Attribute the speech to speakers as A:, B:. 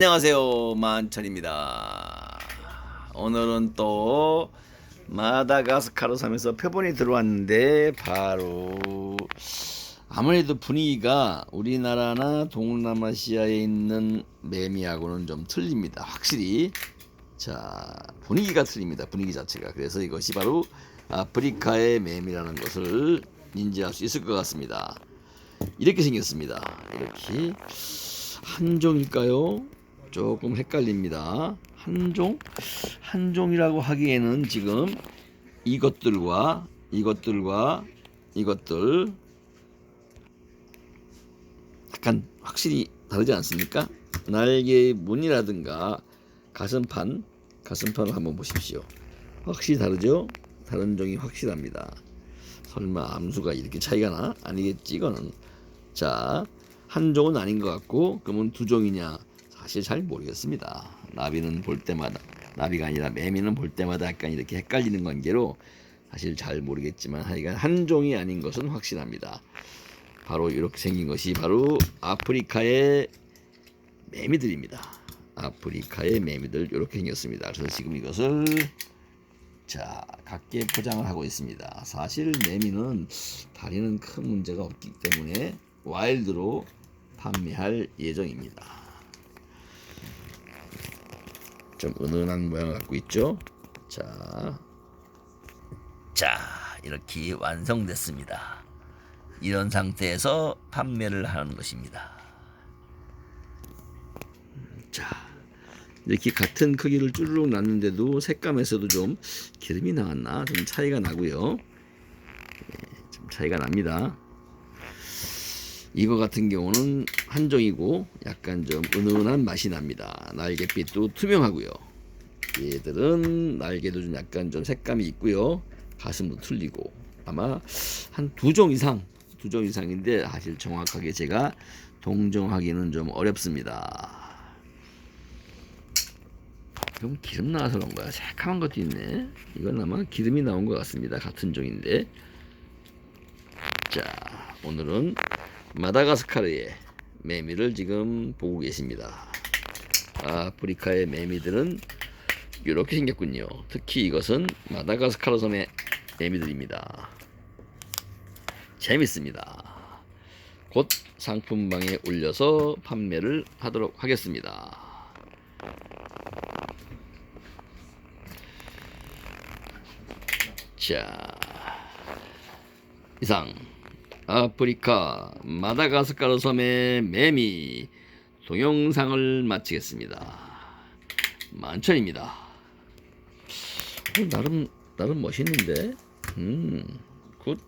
A: 안녕하세요 만천입니다. 오늘은 또 마다가스카르 섬에서 표본이 들어왔는데 바로 아무래도 분위기가 우리나라나 동남아시아에 있는 매미하고는 좀 틀립니다. 확실히 자 분위기가 틀립니다 분위기 자체가. 그래서 이것이 바로 아프리카의 매미라는 것을 인지할 수 있을 것 같습니다. 이렇게 생겼습니다. 이렇게 한 종일까요? 조금 헷갈립니다. 한 종? 한 종이라고 하기에는 지금 이것들과 이것들과 이것들 약간 확실히 다르지 않습니까? 날개의 무늬라든가 가슴판, 가슴판을 한번 보십시오. 확실히 다르죠? 다른 종이 확실합니다. 설마 암수가 이렇게 차이가 나? 아니겠지 이거는. 자, 한 종은 아닌 것 같고 그러면 두 종이냐? 사실 잘 모르겠습니다. 나비는 볼 때마다 나비가 아니라 매미는 볼 때마다 약간 이렇게 헷갈리는 관계로 사실 잘 모르겠지만 하여간 한 종이 아닌 것은 확실합니다. 바로 이렇게 생긴 것이 바로 아프리카의 매미들입니다. 아프리카의 매미들 이렇게 생겼습니다. 그래서 지금 이것을 자 각계 포장을 하고 있습니다. 사실 매미는 다리는 큰 문제가 없기 때문에 와일드로 판매할 예정입니다. 좀 은은한 모양을 갖고 있죠. 자, 자 이렇게 완성됐습니다. 이런 상태에서 판매를 하는 것입니다. 자, 이렇게 같은 크기를 쭈르륵 났는데도 색감에서도 좀 기름이 나왔나 좀 차이가 나고요. 예, 좀 차이가 납니다. 이거 같은 경우는 한정이고 약간 좀 은은한 맛이 납니다. 날갯빛도 투명하고요. 얘들은 날개도 좀 약간 좀 색감이 있고요. 가슴도 틀리고 아마 한 두 종 이상 두 종 이상인데 사실 정확하게 제가 동정하기는 좀 어렵습니다. 그럼 기름 나와서 그런 거야. 새카만 것도 있네. 이건 아마 기름이 나온 것 같습니다. 같은 종인데. 자, 오늘은 마다가스카르의 매미를 지금 보고 계십니다. 아프리카의 매미들은 이렇게 생겼군요. 특히 이것은 마다가스카르 섬의 매미들입니다. 재밌습니다. 곧 상품방에 올려서 판매를 하도록 하겠습니다. 자, 이상 아프리카 마다가스카르 섬의 매미 동영상을 마치겠습니다. 만천입니다. 어, 나름 나름 멋있는데, 음, 굿.